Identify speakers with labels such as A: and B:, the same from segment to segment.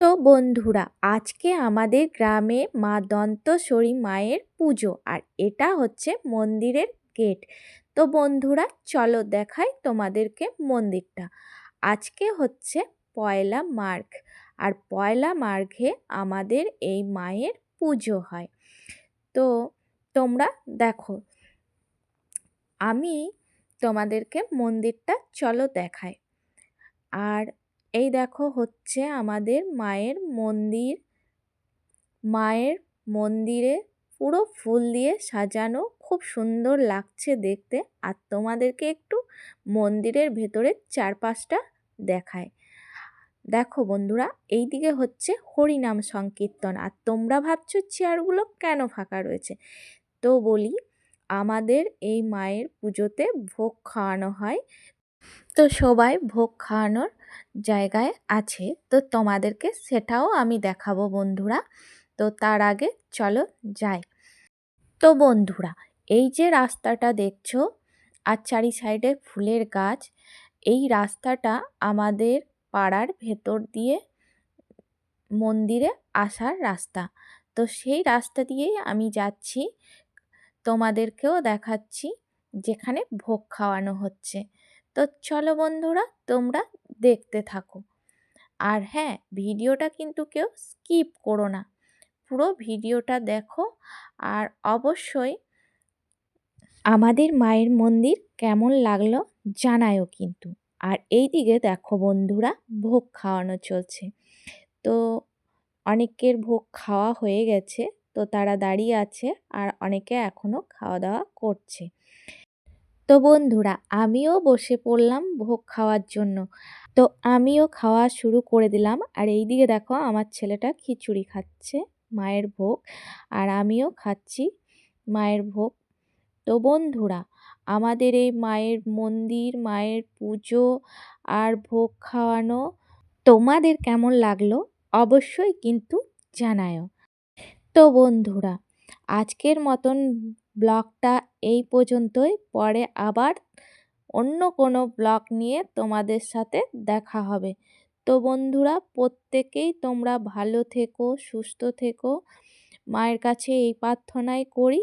A: তো বন্ধুরা, আজকে আমাদের গ্রামে মা দন্তস্বরী মায়ের পুজো আর এটা হচ্ছে মন্দিরের গেট। তো বন্ধুরা, চলো দেখাই তোমাদেরকে মন্দিরটা। আজকে হচ্ছে পয়লা মার্ঘ আর পয়লা মার্ঘে আমাদের এই মায়ের পুজো হয়। তো তোমরা দেখো, আমি তোমাদেরকে মন্দিরটা চলো দেখাই। আর এই দেখো হচ্ছে আমাদের মায়ের মন্দির। মায়ের মন্দিরে পুরো ফুল দিয়ে সাজানো, খুব সুন্দর লাগছে দেখতে। আর তোমাদেরকে একটু মন্দিরের ভেতরের চারপাশটা দেখায়। দেখো বন্ধুরা এই দিকে হচ্ছে হরিনাম সংকীর্তন। আর তোমরা ভাবছ চেয়ারগুলো কেন ফাঁকা রয়েছে? তো বলি, আমাদের এই মায়ের পুজোতে ভোগ খাওয়ানো হয়। তো সবাই ভোগ খাওয়ানোর জায়গায় আছে। তো তোমাদেরকে সেটাও আমি দেখাবো বন্ধুরা। তো তার আগে চলো যাই। তো বন্ধুরা, এই যে রাস্তাটা দেখছ, আর চারি সাইডে ফুলের গাছ, এই রাস্তাটা আমাদের পাড়ার ভেতর দিয়ে মন্দিরে আসার রাস্তা। তো সেই রাস্তা দিয়েই আমি যাচ্ছি, তোমাদেরকেও দেখাচ্ছি, যেখানে ভোগ খাওয়ানো হচ্ছে। তো চলো বন্ধুরা, তোমরা দেখতে থাকো। আর হ্যাঁ ভিডিওটা কিন্তু কেউ স্কিপ করো না। পুরো ভিডিওটা দেখো আর অবশ্যই আমাদের মায়ের মন্দির কেমন লাগল জানায়ও কিন্তু। আর এই দিকে দেখো বন্ধুরা, ভোগ খাওয়ানো চলছে। তো অনেকের ভোগ খাওয়া হয়ে গেছে, তো তারা দাঁড়িয়ে আছে আর অনেকে এখনও খাওয়া দাওয়া করছে। তো বন্ধুরা, আমিও বসে পড়লাম ভোগ খাওয়ার জন্য। তো আমিও খাওয়া শুরু করে দিলাম। আর এই দিকে দেখো, আমার ছেলেটা খিচুড়ি খাচ্ছে, মায়ের ভোগ। আর আমিও খাচ্ছি মায়ের ভোগ। তো বন্ধুরা, আমাদের এই মায়ের মন্দির, মায়ের পুজো আর ভোগ খাওয়ানো তোমাদের কেমন লাগল অবশ্যই কিন্তু জানায়ও। তো বন্ধুরা, আজকের মতন ব্লগটা এই পর্যন্তই। পরে আবার অন্য কোনো ব্লগ নিয়ে তোমাদের সাথে দেখা হবে। তো বন্ধুরা, প্রত্যেকেই তোমরা ভালো থেকো, সুস্থ থেকো। মায়ের কাছে এই প্রার্থনাই করি।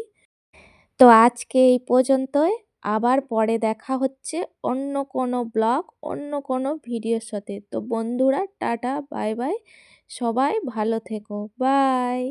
A: তো আজকে এই পর্যন্তই। আবার পরে দেখা হচ্ছে অন্য কোনো ব্লগ অন্য কোনো ভিডিওর সাথে। তো বন্ধুরা, টাটা, বাই বাই। সবাই ভালো থেকো। বাই।